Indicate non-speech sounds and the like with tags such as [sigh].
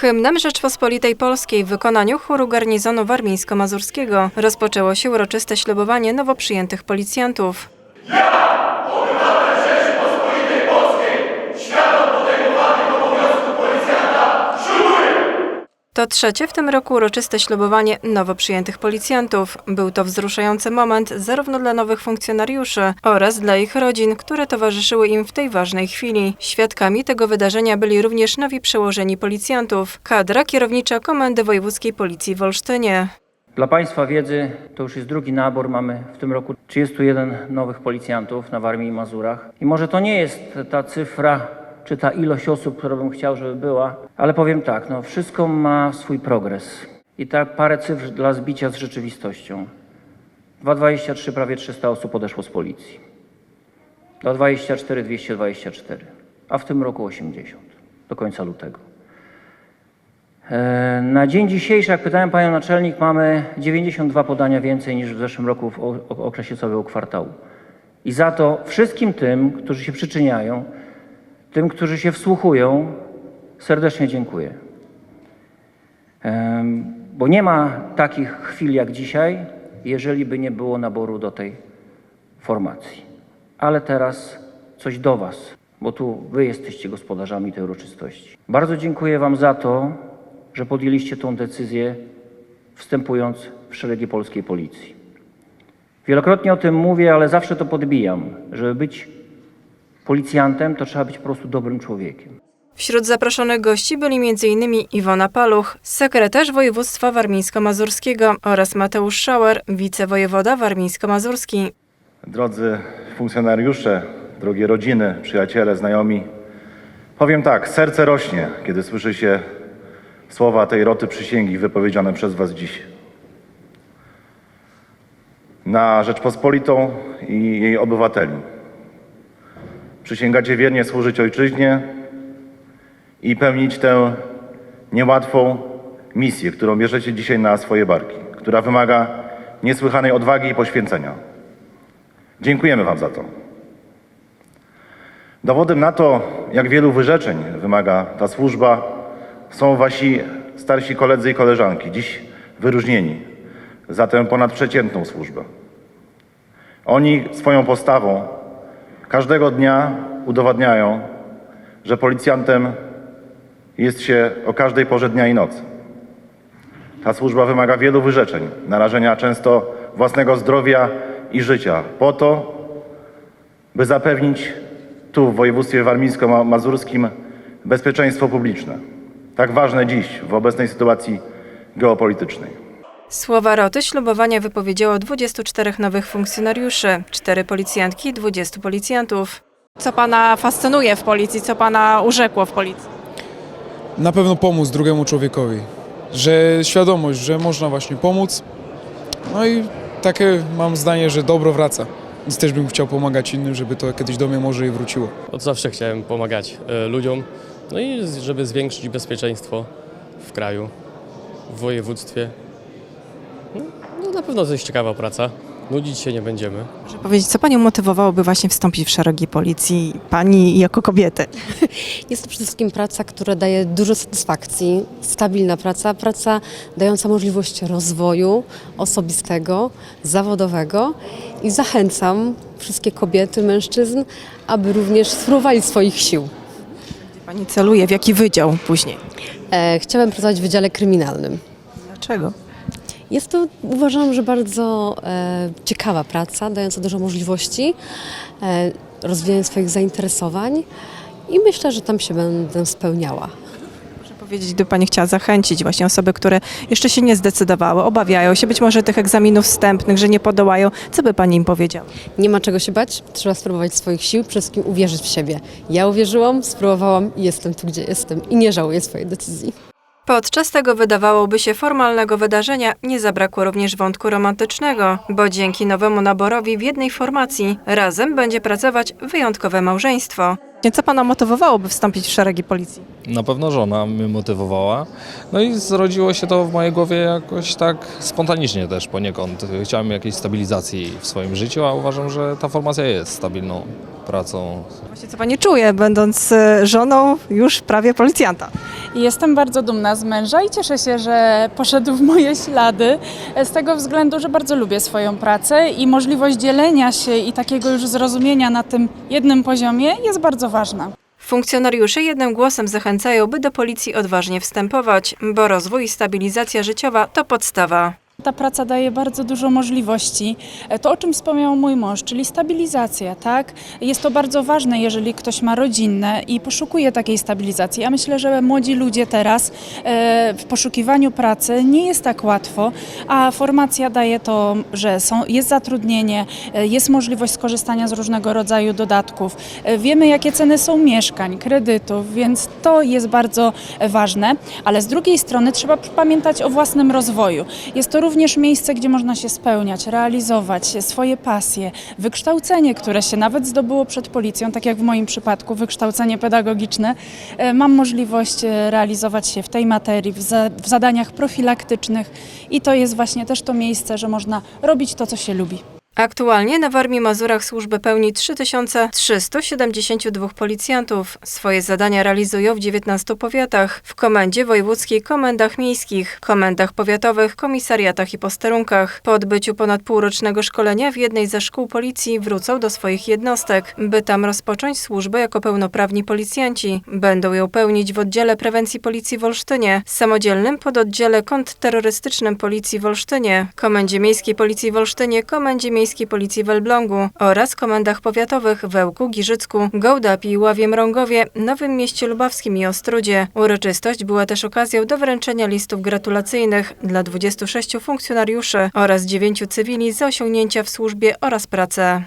Hymnem Rzeczpospolitej Polskiej w wykonaniu chóru garnizonu warmińsko-mazurskiego rozpoczęło się uroczyste ślubowanie nowo przyjętych policjantów. To trzecie w tym roku uroczyste ślubowanie nowo przyjętych policjantów. Był to wzruszający moment zarówno dla nowych funkcjonariuszy oraz dla ich rodzin, które towarzyszyły im w tej ważnej chwili. Świadkami tego wydarzenia byli również nowi przełożeni policjantów, kadra kierownicza Komendy Wojewódzkiej Policji w Olsztynie. Dla Państwa wiedzy, to już jest drugi nabór. Mamy w tym roku 31 nowych policjantów na Warmii i Mazurach. I może to nie jest ta cyfra, czy ta ilość osób, którą bym chciał, żeby była, ale powiem tak, no wszystko ma swój progres. I tak parę cyfr dla zbicia z rzeczywistością. 2,23 prawie 300 osób odeszło z policji. 2,24 224, a w tym roku 80 do końca lutego. E, Na dzień dzisiejszy, jak pytałem panią naczelnik, mamy 92 podania więcej niż w zeszłym roku w okresie całego kwartału. I za to wszystkim tym, którzy się przyczyniają, tym, którzy się wsłuchują, serdecznie dziękuję. Bo nie ma takich chwil jak dzisiaj, jeżeli by nie było naboru do tej formacji. Ale teraz coś do Was, bo tu Wy jesteście gospodarzami tej uroczystości. Bardzo dziękuję Wam za to, że podjęliście tą decyzję, wstępując w szeregi polskiej policji. Wielokrotnie o tym mówię, ale zawsze to podbijam. Żeby być policjantem, to trzeba być po prostu dobrym człowiekiem. Wśród zaproszonych gości byli m.in. Iwona Paluch, sekretarz województwa warmińsko-mazurskiego oraz Mateusz Szauer, wicewojewoda warmińsko-mazurski. Drodzy funkcjonariusze, drogie rodziny, przyjaciele, znajomi, powiem tak, serce rośnie, kiedy słyszy się słowa tej roty przysięgi wypowiedziane przez Was dziś. Na Rzeczpospolitą i jej obywateli. Przysięgacie wiernie służyć ojczyźnie i pełnić tę niełatwą misję, którą bierzecie dzisiaj na swoje barki, która wymaga niesłychanej odwagi i poświęcenia. Dziękujemy Wam za to. Dowodem na to, jak wielu wyrzeczeń wymaga ta służba, są Wasi starsi koledzy i koleżanki, dziś wyróżnieni za tę ponadprzeciętną służbę. Oni swoją postawą każdego dnia udowadniają, że policjantem jest się o każdej porze dnia i nocy. Ta służba wymaga wielu wyrzeczeń, narażenia często własnego zdrowia i życia, po to, by zapewnić tu w województwie warmińsko-mazurskim bezpieczeństwo publiczne. Tak ważne dziś w obecnej sytuacji geopolitycznej. Słowa roty ślubowania wypowiedziało 24 nowych funkcjonariuszy, 4 policjantki i 20 policjantów. Co pana fascynuje w policji, co pana urzekło w policji? na pewno pomóc drugiemu człowiekowi. Że świadomość, że można właśnie pomóc. No i takie mam zdanie, że dobro wraca. Więc też bym chciał pomagać innym, żeby to kiedyś do mnie może i wróciło. Od zawsze chciałem pomagać e, ludziom, no i żeby zwiększyć bezpieczeństwo w kraju, w województwie. Na pewno to jest ciekawa praca. Nudzić się nie będziemy. Proszę powiedzieć, co panią motywowałoby właśnie wstąpić w szeregi policji, pani jako kobiety? [laughs] Jest to przede wszystkim praca, która daje dużo satysfakcji, stabilna praca, praca dająca możliwość rozwoju osobistego, zawodowego i zachęcam wszystkie kobiety, mężczyzn, aby również spróbowali swoich sił. Pani celuje, w jaki wydział później? E, chciałem pracować w Wydziale Kryminalnym. Dlaczego? Jest to, uważam, że bardzo e, ciekawa praca, dająca dużo możliwości, e, rozwijania swoich zainteresowań i myślę, że tam się będę spełniała. Proszę powiedzieć, gdyby pani chciała zachęcić właśnie osoby, które jeszcze się nie zdecydowały, obawiają się być może tych egzaminów wstępnych, że nie podołają, co by pani im powiedziała? Nie ma czego się bać, trzeba spróbować swoich sił, przede wszystkim uwierzyć w siebie. Ja uwierzyłam, spróbowałam i jestem tu, gdzie jestem i nie żałuję swojej decyzji. Podczas tego wydawałoby się formalnego wydarzenia nie zabrakło również wątku romantycznego, bo dzięki nowemu naborowi w jednej formacji razem będzie pracować wyjątkowe małżeństwo. Co pana motywowało, by wstąpić w szeregi policji? Na pewno żona mnie motywowała. No i zrodziło się to w mojej głowie jakoś tak spontanicznie też poniekąd. Chciałem jakiejś stabilizacji w swoim życiu, a uważam, że ta formacja jest stabilną pracą. Właśnie co pani czuje, będąc e, żoną już prawie policjanta? Jestem bardzo dumna z męża i cieszę się, że poszedł w moje ślady. Z tego względu, że bardzo lubię swoją pracę i możliwość dzielenia się i takiego już zrozumienia na tym jednym poziomie jest bardzo ważna. Funkcjonariusze jednym głosem zachęcają, by do policji odważnie wstępować, bo rozwój i stabilizacja życiowa to podstawa. Ta praca daje bardzo dużo możliwości. E, To, o czym wspomniał mój mąż, czyli stabilizacja, tak? Jest to bardzo ważne, jeżeli ktoś ma rodzinę i poszukuje takiej stabilizacji. Ja myślę, że młodzi ludzie teraz e, w poszukiwaniu pracy nie jest tak łatwo, a formacja daje to, że są, jest zatrudnienie, e, jest możliwość skorzystania z różnego rodzaju dodatków. Wiemy, jakie ceny są mieszkań, kredytów, więc to jest bardzo ważne, ale z drugiej strony trzeba pamiętać o własnym rozwoju. Jest to również miejsce, gdzie można się spełniać, realizować swoje pasje, wykształcenie, które się nawet zdobyło przed policją, tak jak w moim przypadku, wykształcenie pedagogiczne. E, Mam możliwość e, realizować się w tej materii, w, za, w zadaniach profilaktycznych i to jest właśnie też to miejsce, że można robić to, co się lubi. Aktualnie na Warmii Mazurach służbę pełni 3372 policjantów. Swoje zadania realizują w 19 powiatach, w Komendzie Wojewódzkiej, komendach miejskich, komendach powiatowych, komisariatach i posterunkach. Po odbyciu ponad półrocznego szkolenia w jednej ze szkół policji wrócą do swoich jednostek, by tam rozpocząć służbę jako pełnoprawni policjanci. Będą ją pełnić w oddziale prewencji policji w Olsztynie, samodzielnym pododdziale kontrterrorystycznym policji w Olsztynie, Komendzie Miejskiej Policji w Olsztynie, Komendzie Miejskiej Policji w Elblągu oraz komendach powiatowych w Ełku, Giżycku, Gołdapi, Ławie Mrągowie, Nowym Mieście Lubawskim i Ostrudzie. Uroczystość była też okazją do wręczenia listów gratulacyjnych dla 26 funkcjonariuszy oraz 9 cywili za osiągnięcia w służbie oraz pracę.